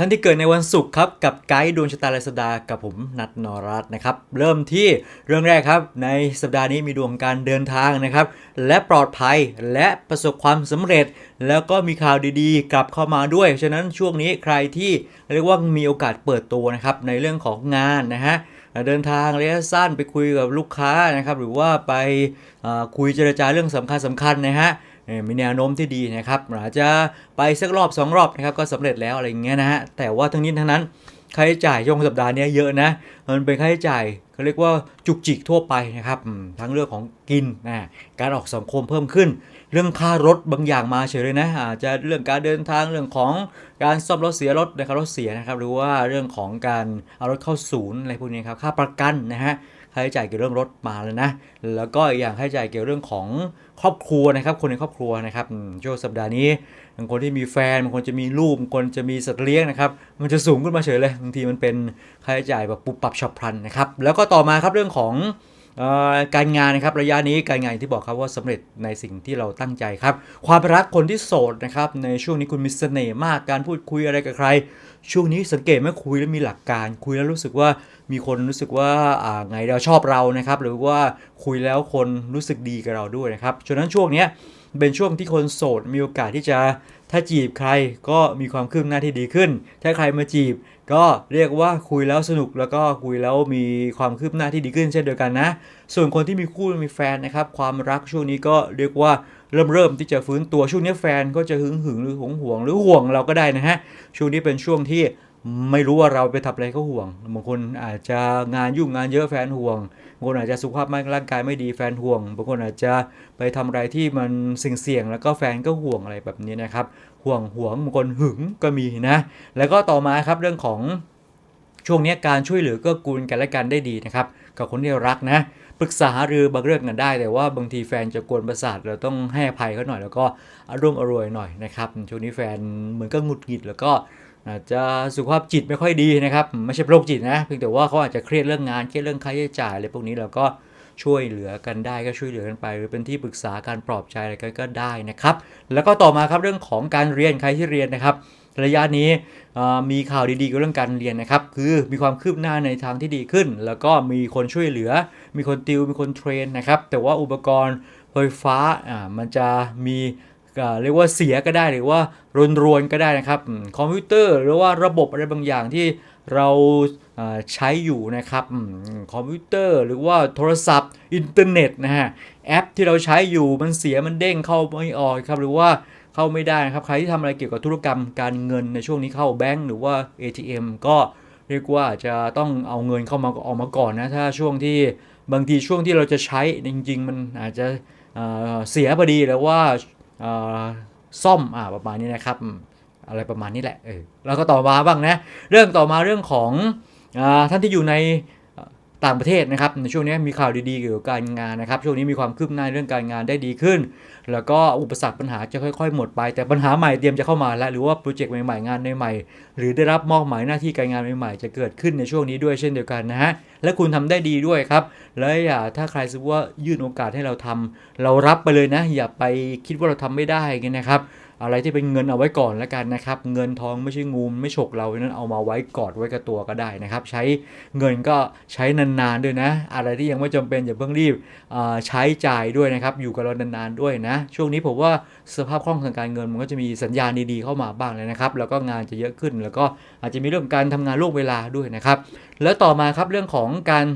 ท่านที่เกิดในวันศุกร์ครับกับไกด์ดวงชะตาลายสดากับผมนัทนรัตน์นะครับ เริ่มที่เรื่องแรกครับ ในสัปดาห์นี้มีดวงการเดินทางนะครับ และปลอดภัยและประสบความสำเร็จ แล้วก็มีข่าวดีๆ กลับเข้ามาด้วย ฉะนั้นช่วงนี้ใครที่เรียกว่ามีโอกาสเปิดตัวนะครับในเรื่องของงานนะฮะเดินทางระยะสั้นไปคุยกับลูกค้านะครับหรือว่าไปคุยเจรจาเรื่องสำคัญสำคัญๆนะฮะ มีแนวโน้มที่ดีนะครับอาจจะไปสักรอบสองรอบนะครับก็สำเร็จแล้วอะไรอย่างเงี้ยนะฮะแต่ว่าทั้งนี้ทั้งนั้นค่าใช้จ่ายช่วงสัปดาห์นี้เยอะนะมันเป็นค่าใช้จ่าย เขาเรียกว่าจุกจิกทั่วไปนะครับทั้งเรื่องของกินนะการออกสังคมเพิ่มขึ้น เรื่องค่ารถบางอย่างมาเฉยเลยนะอาจจะเรื่องการเดินทางเรื่องของการซ่อมรถเสียรถนะครับรถเสียนะครับหรือว่าเรื่องของการเอารถเข้าศูนย์อะไรพวกนี้ครับค่าประกันนะฮะค่าใช้จ่ายเกี่ยวกับเรื่องรถมาแล้วนะ แล้วก็อีกอย่างค่าใช้จ่ายเกี่ยวกับเรื่องของครอบครัวนะครับ คนในครอบครัวนะครับช่วงสัปดาห์นี้บางคนที่มีแฟนบางคนจะมีลูกบางคนจะมีสัตว์เลี้ยงนะครับ มันจะสูงขึ้นมาเฉยเลยบางทีมันเป็นค่าใช้จ่ายแบบปุบปับฉับพลันนะครับ แล้วก็ต่อมาครับเรื่องของออการงานนะครับระยะนี้การงานที่บอกครับว่าสำเร็จในสิ่งที่เราตั้งใจครับ ความรักคนที่โสดนะครับในช่วงนี้คุณมีเสน่ห์มากการพูดคุยอะไรกับใคร ช่วงนี้สังเกตไหมคุยแล้วมีหลักการ คุยแล้วรู้สึกว่า มีคนรู้สึกว่าอ่าไงเราชอบเรานะครับ หรือว่าคุยแล้วคนรู้สึกดีกับเราด้วยนะครับฉะนั้นช่วงเนี้ยเป็นช่วงที่คนโสดมีโอกาสที่จะถ้าจีบใครก็มีความคืบหน้าที่ดีขึ้น ถ้าใครมาจีบ ก็เรียกว่าคุยแล้วสนุกแล้วก็คุยแล้วมีความคืบหน้าที่ดีขึ้นเช่นเดียวกันนะ ส่วนคนที่มีคู่มีแฟนนะครับ ความรักช่วงนี้ก็เรียกว่าเริ่มเริ่มที่จะฟื้นตัวช่วงนี้แฟนก็จะหึงหึงหรือหวงหวงหรือห่วงเราก็ได้นะฮะช่วงนี้เป็นช่วงที่ ไม่รู้ว่าเราไปทำอะไรก็ห่วงบางคนอาจจะงานยุ่งงานเยอะแฟนห่วงบางคนอาจจะสุขภาพร่างกายไม่ดีแฟนห่วงบางคนอาจจะไปทำอะไรที่มันเสี่ยงๆแล้วก็แฟนก็ห่วงอะไรแบบนี้นะครับ ห่วงห่วงบางคนหึงก็มีนะ แล้วก็ต่อมาครับเรื่องของช่วงนี้การช่วยเหลือเก็กูลกันและกันได้ดีนะครับกับคนที่รักนะปรึกษาหรือบางเรื่องกันได้ แต่ว่าบางทีแฟนจะกวนประสาทเราต้องให้อภัยเขาหน่อย แล้วก็อารมณ์อรวยหน่อยนะครับช่วงนี้แฟนเหมือนก็หงุดหงิดแล้วก็ อาจจะสุขภาพจิตไม่ค่อยดีนะครับ ไม่ใช่โรคจิตนะเพียงแต่ว่าเขาอาจจะเครียดเรื่องงานเครียดเรื่องค่าใช้จ่ายอะไรพวกนี้เราก็ช่วยเหลือกันได้ก็ช่วยเหลือกันไป หรือเป็นที่ปรึกษาการปลอบใจอะไรกันก็ได้นะครับ แล้วก็ต่อมาครับเรื่องของการเรียนใครที่เรียนนะครับ ระยะนี้มีข่าวดีๆเกี่ยวกับเรื่องการเรียนนะครับ คือมีความคืบหน้าในทางที่ดีขึ้น แล้วก็มีคนช่วยเหลือ มีคนติวมีคนเทรนนะครับแต่ว่าอุปกรณ์ไฟฟ้ามันจะมี เรียกว่าเสียก็ได้หรือว่ารนรวนๆก็ได้นะครับคอมพิวเตอร์หรือว่าระบบอะไรบางอย่างที่เราใช้อยู่นะครับคอมพิวเตอร์หรือว่าโทรศัพท์อินเทอร์เน็ตนะฮะแอปที่เราใช้อยู่มันเสียมันเด้งเข้าไม่ออกครับหรือว่าเข้าไม่ได้นะครับใครที่ทำอะไรเกี่ยวกับธุรกรรมการเงินในช่วงนี้เข้าแบงก์หรือว่า ATM ก็เรียกว่าจะต้องเอาเงินเข้ามาออกมาก่อนนะถ้าช่วงที่บางทีช่วงที่เราจะใช้จริง ๆ มันอาจจะเสียพอดีหรือว่า ซ่อมอ่าประมาณนี้นะครับ อะไรประมาณนี้แหละเออแล้วก็ต่อมาบ้างนะ เรื่องต่อมาเรื่องของอท่านที่อยู่ใน ต่างประเทศนะครับในช่วงนี้มีข่าวดีๆเกี่ยวกับการงานนะครับช่วงนี้มีความคืบหน้าเรื่องการงานได้ดีขึ้น แล้วก็อุปสรรคปัญหาจะค่อยๆ หมดไป แต่ปัญหาใหม่เตรียมจะเข้ามาแล้วหรือว่าโปรเจกต์ใหม่ๆงานใหม่ๆหรือได้รับมอบหมายหน้าที่การงานใหม่ๆจะเกิดขึ้นในช่วงนี้ด้วยเช่นเดียวกันนะฮะและคุณทำได้ดีด้วยครับและอย่าถ้าใครสมมติว่ายื่นโอกาสให้เราทำเรารับไปเลยนะอย่าไปคิดว่าเราทำไม่ได้กันนะครับ อะไรที่เป็นเงินเอาไว้ก่อนแล้วกันนะครับ เงินทองไม่ใช่งูไม่ฉกเราฉะนั้นเอามาไว้กอดไว้กับตัวก็ได้นะครับ ใช้เงินก็ใช้นานๆด้วยนะ อะไรที่ยังไม่จำเป็นอย่าเพิ่งรีบใช้จ่ายด้วยนะครับ อยู่กับเรานานๆด้วยนะ ช่วงนี้ผมว่าสภาพคล่องทางการเงินมันก็จะมีสัญญาณดีๆเข้ามาบ้างเลยนะครับ แล้วก็งานจะเยอะขึ้น แล้วก็อาจจะมีเรื่องการทำงานล่วงเวลาด้วยนะครับ แล้วต่อมาครับเรื่องของการ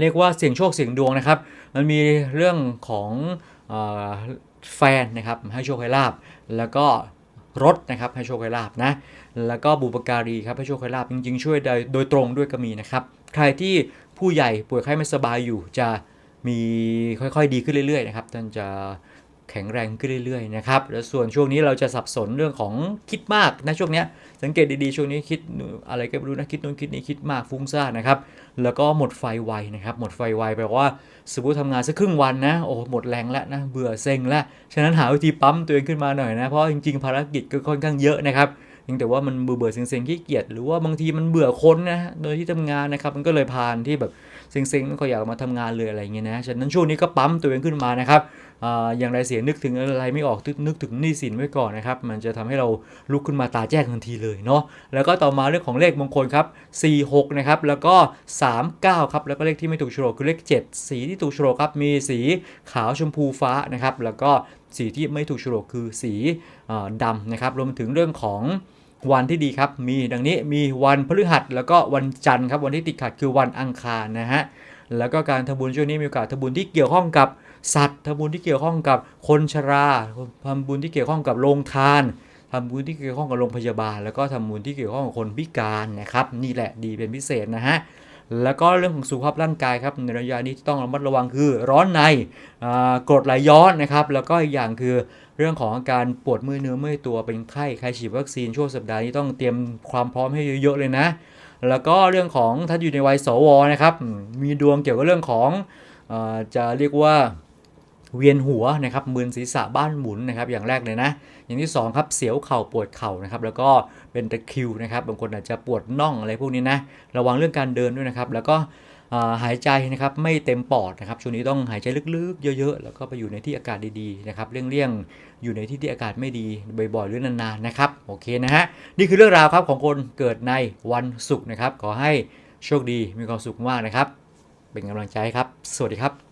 เรียกว่าเสี่ยงโชคเสี่ยงดวงนะครับ มันมีเรื่องของ แฟนนะครับให้โชคให้ลาบ แล้วก็รถนะครับให้โชคให้ลาบนะ แล้วก็บุปการีครับให้โชคให้ลาบจริง ๆ ช่วยโดยโดยตรงด้วยก็มีนะครับ ใครที่ผู้ใหญ่ป่วยไข้ไม่สบายอยู่จะมีค่อยๆ ดีขึ้นเรื่อยๆนะครับท่านจะ แข็งแรงขึ้นเรื่อยๆนะครับแล้วส่วนช่วงนี้เราจะสับสนเรื่องของคิดมากนะช่วงนี้สังเกตดีๆช่วงนี้คิดอะไรก็ไม่รู้นะคิดนู้นคิดนี้คิดมากฟุ้งซ่านนะครับแล้วก็หมดไฟไวนะครับหมดไฟไวแปลว่าสมมติทำงานสักครึ่งวันนะโอ้หมดแรงแล้วนะเบื่อเซ็งแล้วฉะนั้นหาวิธีปั๊มตัวเองขึ้นมาหน่อยนะเพราะจริงๆภารกิจก็ค่อนข้างเยอะนะครับ ยงแต่ว่ามันเบื่อเบื่อๆเซ็งๆขี้เกียจหรือว่าบางทีมันเบื่อคนนะโดยที่ทำงานนะครับมันก็เลยพานที่แบบเซ็งๆไม่ค่อยอยากมาทำงานเลยอะไรเงี้ยนะฉะนั้นช่วงนี้ก็ปั๊มตัวเองขึ้นมานะครับออย่างไรเสียนึกถึงอะไรไม่ออกนึกถึงหนี้สินไว้ก่อนนะครับ มันจะทำให้เราลุกขึ้นมาตาแจ้งทันทีเลยเนาะแล้วก็ต่อมาเรื่องของเลขมงคลครับ46นะครับแล้วก็ 39ครับแล้วก็เลขที่ไม่ถูกโฉลกคือเลข 7 สีที่ถูกโฉลกครับมีสีขาวชมพูฟ้านะครับแล้วก็ สีที่ไม่ถูกโฉลกคือสีอดำนะครับรวมถึงเรื่องของวันที่ดีครับ มีดังนี้มีวันพฤหัส แล้วก็วันจันทร์ครับวันที่ติดขัดคือวันอังคารนะฮะแล้วก็การทำบุญช่วงนี้มีโอกาสทำบุญที่เกี่ยวข้องกับสัตว์ทำบุญที่เกี่ยวข้องกับคนชราทำบุญที่เกี่ยวข้องกับโรงทานทำบุญที่เกี่ยวข้องกับโรงพยาบาล แล้วก็ทำบุญที่เกี่ยวข้องกับคนพิการนะครับนี่แหละดีเป็นพิเศษนะฮะ แล้วก็เรื่องของสุขภาพร่างกายครับในระยะนี้ที่ต้องระมัดระวังคือร้อนในกรดไหลย้อนนะครับ แล้วก็อีกอย่างคือเรื่องของอาการปวดมือเนื้อเมื่อยตัวเป็นไข้ใครฉีดวัคซีนช่วงสัปดาห์นี้ต้องเตรียมความพร้อมให้เยอะๆเลยนะ แล้วก็เรื่องของท่านอยู่ในวัยสวนะครับ มีดวงเกี่ยวกับเรื่องของอจะเรียกว่า เวียนหัวนะครับมึนศีรษะบ้านหมุนนะครับอย่างแรกเลยนะ อย่างที่สองครับเสียวเข่าปวดเข่านะครับแล้วก็เป็นตะคริวนะครับบางคนอาจจะปวดน่องอะไรพวกนี้นะระวังเรื่องการเดินด้วยนะครับ แล้วก็หายใจนะครับไม่เต็มปอดนะครับช่วงนี้ต้องหายใจลึกๆ เยอะๆ แล้วก็ไปอยู่ในที่อากาศดีๆนะครับเลี่ยงๆอยู่ในที่ที่อากาศไม่ดีบ่อยๆหรือนานๆนะครับโอเคนะฮะนี่คือเรื่องราวครับของคนเกิดในวันศุกร์นะครับขอให้โชคดีมีความสุขมากนะครับ เป็นกำลังใจครับ สวัสดีครับ